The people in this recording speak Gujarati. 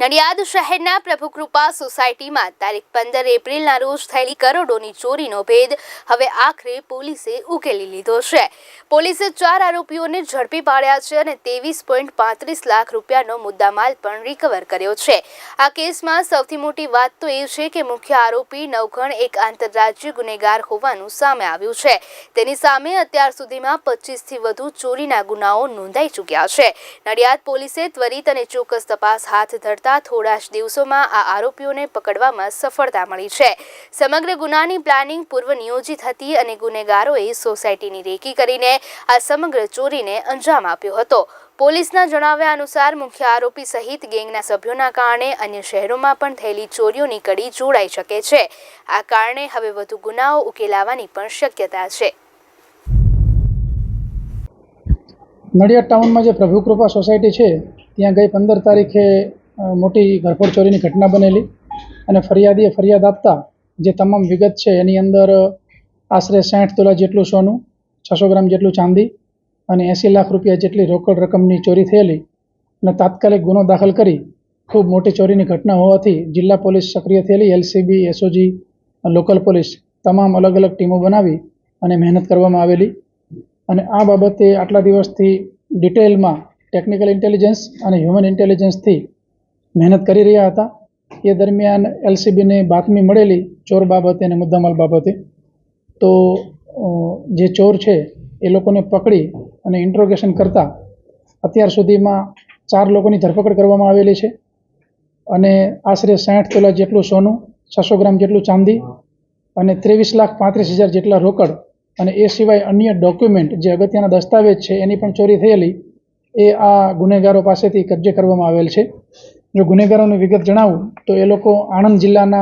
નડિયાદ શહેરના પ્રભુકૃપા સોસાયટીમાં તારીખ પંદર એપ્રિલના રોજ થયેલી કરોડોની ચોરીનો ભેદ હવે આખરે પોલીસે ઉકેલી લીધો છે. પોલીસે ચાર આરોપીઓને ઝડપી પાડ્યા છે અને ત્રેવીસ પોઈન્ટ પાંત્રીસ લાખ રૂપિયાનો મુદ્દામાલ પણ રિકવર કર્યો છે. આ કેસમાં સૌથી મોટી વાત તો એ છે કે મુખ્ય આરોપી નવઘણ એક આંતરરાજ્ય ગુનેગાર હોવાનું સામે આવ્યું છે. તેની સામે અત્યાર સુધીમાં પચીસથી વધુ ચોરીના ગુનાઓ નોંધાઈ ચૂક્યા છે. નડિયાદ પોલીસે ત્વરિત અને ચોક્કસ તપાસ હાથ ધરતા થોડા જ દિવસોમાં આ આરોપીઓને પકડવામાં સફળતા મળી છે. સમગ્ર ગુનાની પ્લાનિંગ પૂર્વ નિયોજિત હતી અને ગુનેગારોએ સોસાયટીની રેકી કરીને આ સમગ્ર ચોરીને અંજામ આપ્યો હતો. પોલીસના જણાવ્યા અનુસાર, મુખ્ય આરોપી સહિત ગેંગના સભ્યોના કારણે અન્ય શહેરોમાં પણ થયેલી ચોરીઓની કડી જોડાઈ શકે છે. આ કારણે હવે વધુ ગુનાઓ ઉકેલાવાની પણ શક્યતા છે. નડિયાદ ટાઉનમાં જે પ્રભુકૃપા સોસાયટી છે, ત્યાં ગઈ પંદર તારીખે મોટી ઘરફોડ ચોરીની ઘટના બનેલી અને ફરિયાદીએ ફરિયાદ આપતા જે તમામ વિગત છે એની અંદર આશરે સાઠ તોલા જેટલું સોનું, છસો ગ્રામ જેટલું ચાંદી અને એંસી લાખ રૂપિયા જેટલી રોકડ રકમની ચોરી થયેલી અને તાત્કાલિક ગુનો દાખલ કરી ખૂબ મોટી ચોરીની ઘટના હોવાથી જિલ્લા પોલીસ સક્રિય થયેલી, એલસીબી, એસઓજી, લોકલ પોલીસ તમામ અલગ અલગ ટીમો બનાવી અને મહેનત કરવામાં આવેલી અને આ બાબતે આટલા દિવસથી ડિટેલમાં ટેકનિકલ ઇન્ટેલિજન્સ અને હ્યુમન ઇન્ટેલિજન્સથી મહેનત કરી રહ્યા હતા. એ દરમિયાન એલસીબીને બાતમી મળેલી ચોર બાબતે અને મુદ્દામાલ બાબતે. તો જે ચોર છે, એ લોકોને પકડી અને ઇન્ટ્રોગેશન કરતા અત્યાર સુધીમાં ચાર લોકોની ધરપકડ કરવામાં આવેલી છે. અને આશરે સાઠ તોલા જેટલું સોનું, છસો ગ્રામ જેટલું ચાંદી અને ત્રેવીસ લાખ પાંત્રીસ હજાર જેટલા રોકડ અને એ સિવાય અન્ય ડોક્યુમેન્ટ જે અગત્યના દસ્તાવેજ છે, એની પણ ચોરી થયેલી, એ આ ગુનેગારો પાસેથી કબજે કરવામાં આવેલ છે. જો ગુનેગારોની વિગત જણાવું તો એ લોકો આણંદ જિલ્લાના